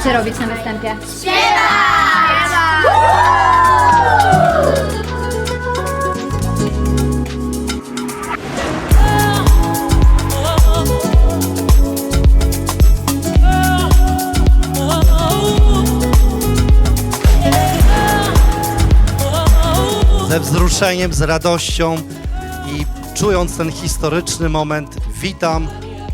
lubicie robić na występie? ze wzruszeniem, z radością i czując ten historyczny moment, witam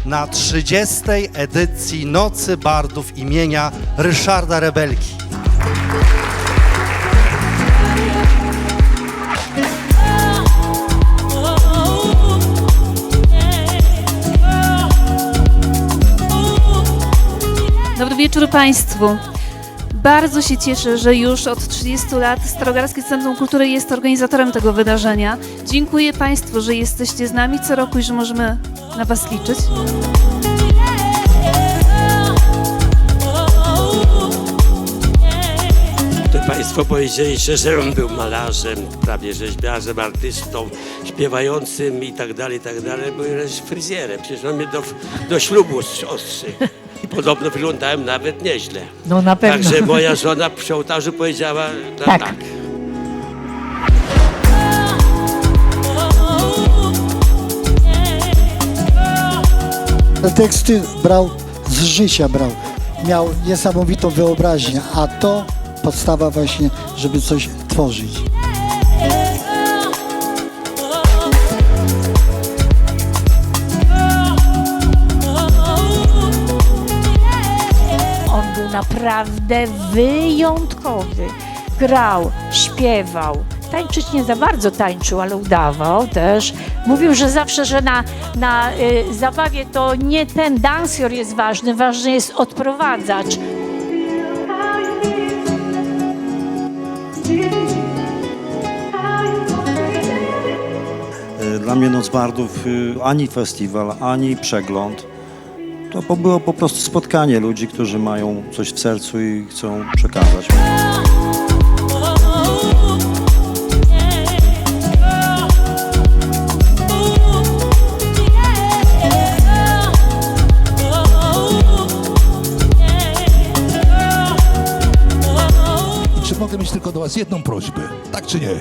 na 30. edycji Nocy Bardów imienia Ryszarda Rebelki. Dobry wieczór Państwu. Bardzo się cieszę, że już od 30 lat Starogarskie Centrum Kultury jest organizatorem tego wydarzenia. Dziękuję Państwu, że jesteście z nami co roku i że możemy na Was liczyć. Państwo powiedzieliście, że on był malarzem, prawie rzeźbiarzem, artystą, śpiewającym i tak dalej, i tak dalej. Był też fryzjerem. Przecież on mnie do, do ślubu ostrzy. I podobno wyglądałem nawet nieźle. No na pewno. Także moja żona przy ołtarzu powiedziała no, Tak. tak. Te teksty brał z życia brał. Miał niesamowitą wyobraźnię, a to podstawa właśnie, żeby coś tworzyć. Naprawdę wyjątkowy. Grał, śpiewał. Tańczyć nie za bardzo tańczył, ale udawał też. Mówił, że zawsze, że na, na y, zabawie to nie ten dansjor jest ważny, ważny jest odprowadzacz. Y, Dla mnie Noc Bardów y, ani festiwal, ani przegląd. To po- było po prostu spotkanie ludzi, którzy mają coś w sercu i chcą przekazać. Czy mogę mieć tylko do Was jedną prośbę? Tak czy nie?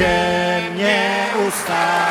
Możecie mnie.